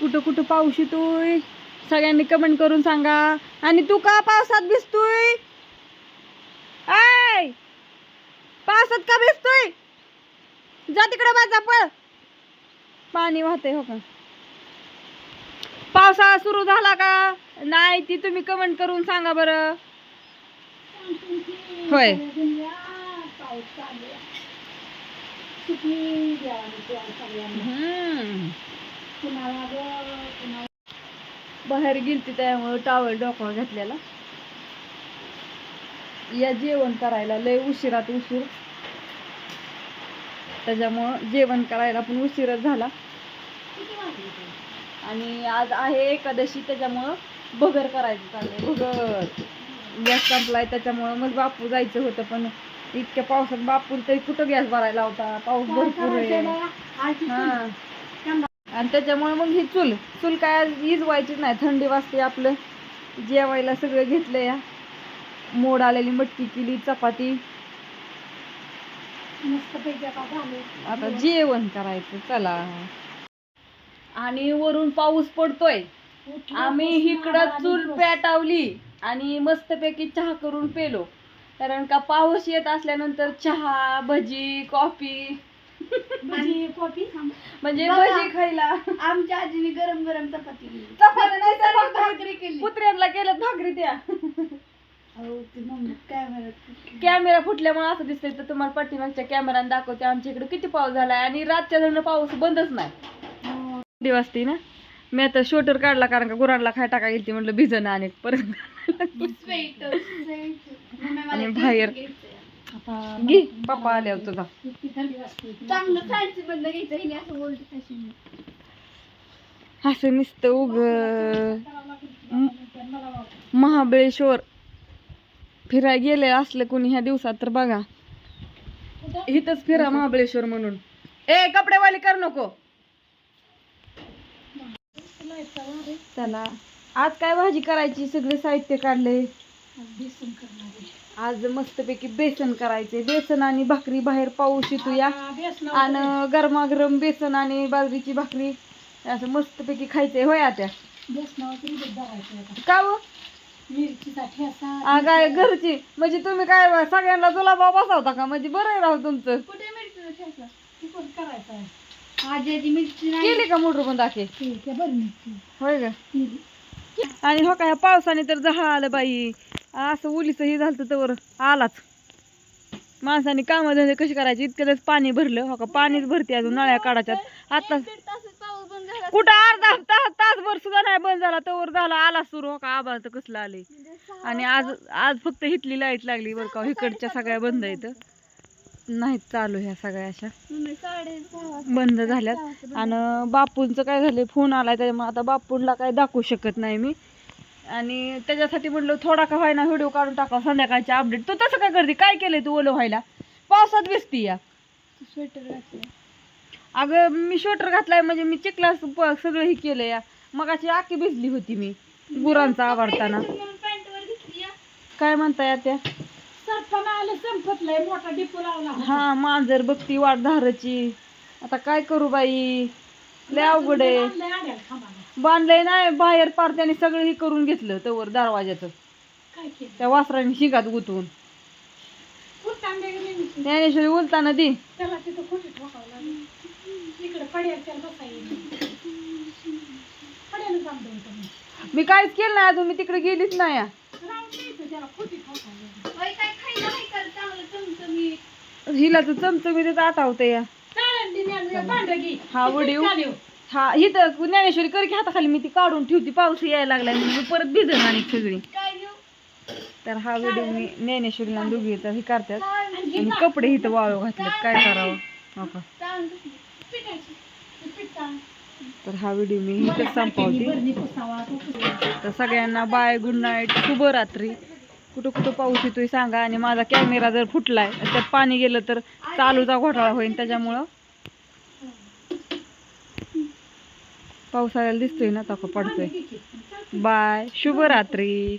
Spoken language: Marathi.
कुठं कुठं पाऊस येतोय? सगळ्यांनी कमेंट करून सांगा. आणि तू का पावसात भिजतोय? आय पावसात का भिजतोय? जा तिकडे माझा पळ. पाणी वाहतंय हो का? पावसाळा सुरू झाला का? नाही ती तुम्ही कमेंट करून सांगा बरं. होय. हम्म. बाहेर गेलती त्यामुळे टावल डोकं घातलेला. या जेवण करायला लय उशिरात उशीर. त्याच्यामुळं जेवण करायला पण उशीरच झाला. आणि आज आहे एकादशी त्याच्यामुळं भगर करायचं चाललंय. भगर. गॅस संपलाय त्याच्यामुळं मग बापू जायचं होतं पण इतक्या पावसात बापू तरी कुठं गॅस भरायला होता पाऊस भरपूर आहे. हा. आणि त्याच्यामुळे मग ही चूल चूल काय आज इजवायचीच नाही. थंडी वाजते आपलं. जेवायला सगळं घेतलं या. मोड आलेली मटकी केली चपाती. आता जेवण करायचं चला. आणि वरून पाऊस पडतोय. आम्ही इकडं चूल पेटावली आणि मस्तपैकी चहा करून पेलो. कारण का पाऊस येत असल्यानंतर चहा भजी कॉफी म्हणजे बघा. भजी खायला. आमच्या आजीने गरम गरम चपाती केली. चपाती नाही तर भाकरी. भाकरी केली. कुत्र्यांना केलं भाकरी त्या. अहो ती मम्मी कॅमेरा कॅमेरा फुटल्यामुळे असं दिसतंय तर तुम्हाला पाठीमागच्या कॅमेराने दाखवते. आमच्या इकडे किती पाऊस झालाय आणि रातच्या जण पाऊस बंदच नाही. थंडी वाजते ना. मी आता शोटर काढला कारण का गुरांना खाय टाका गेली म्हटलं भिजन आणि परत आणि बाहेर घे. पप्पा आल्यावर तुझा चांगलं फॅन्सी बंद घ्यायचं हिने असं बोलत फॅशन असं नुसतं उग. महाबळेश्वर. फिराय गेले असलं कोणी ह्या दिवसात तर बघा. इथंच फिरा महाबळेश्वर म्हणून. ए कपडेवाली कर नको. चला. आज काय भाजी करायची? सगळे साहित्य काढले. आज मस्तपैकी बेसन करायचे बेसन आणि भाकरी बाहेर पाऊस येतो या. आणि गरमागरम बेसन आणि बाजरीची भाकरी असं मस्तपैकी खायचंय होय आता. का हो? काय घरची. म्हणजे तुम्ही काय सगळ्यांना जुलाबा बसवता का? म्हणजे बरं आहे राव तुमचं. आजी केली का मोटर पण दाखे? होय का. आणि हो का ह्या पावसाने तर झालं बाई. असं उलीच हे झालं तर आलाच. माणसाने कामं धंदे कशी करायची? इतक्यातच पाणी भरलं. हो का? पाणीच भरते अजून नळ्या काढायच्यात. आता कुठं अर्धा तास तासभर सुद्धा नाही बंद झाला. तवर झाला आला सुरू. हो का? आबाळ तर कसलं आले आणि आज आज फक्त हिटली लाइट लागली बरं का. इकडच्या सगळ्या बंद आहेत. नाहीत चालू ह्या सगळ्या अशा. बंद झाल्यात. आणि बापूंचं काय झालं फोन आलाय. त्याच्यामुळे आता बापूंला काय दाखवू शकत नाही मी. आणि त्याच्यासाठी म्हटलं थोडा का व्हायना व्हिडिओ काढून टाकावा संध्याकाळचे अपडेट तू तसं काय करते? काय केलंय तू ओलं व्हायला? पावसात भिजती या. स्वेटर घातलं. अगं मी स्वेटर घातलाय म्हणजे मी चिखला प- सगळं हे केलं या. मगाची आकी भिजली होती मी गुरांचा आवडताना. काय म्हणता या त्या हा मांजर बघती वाट धाराची. आता काय करू बाई? लय अवघड आहे. बांधलंय नाही बाहेर पार त्याने सगळं हे करून घेतलं तवर दरवाजाचं काय केलं त्या वासराने शिगात गुतवून गेले मी. ज्ञानेश्वरी उलताना दी त्याला तिथं खोटी ठोकावं लागलं इकडे पड्याला त्याला बसायला पड्याला बांधलं होतं मी. मी काहीच केलं नाही अजून मी तिकडे गेलीच नाही या. राहून द्यायचं त्याला खोटी ठोकावं लागलं. काय खायला नाही कर चांगलं चमचमीत. हिला तर चमचमी तिथं आठवते या चालेल दिन्याला भांडं घे. हा वडीव? हा इथं ज्ञानेश्वरी कर की हाताखाली मी ती काढून ठेवती पाऊस यायला लागलाय म्हणून मी परत भिजन आणि सगळी. तर हा व्हिडिओ मी ज्ञानेश्वरीला दोघी तर हे करतात. आणि कपडे इथं वाळू घातलेत काय करावं? तर हा व्हिडिओ मी इथं संपवते. तर सगळ्यांना बाय गुड नाईट शुभरात्री. कुठं कुठं पाऊस येतोय सांगा. आणि माझा कॅमेरा जर फुटलाय त्यात पाणी गेलं तर चालूचा घोटाळा होईल त्याच्यामुळं. पावसाळ्याला दिसतोय ना तका पडतोय. बाय शुभरात्री.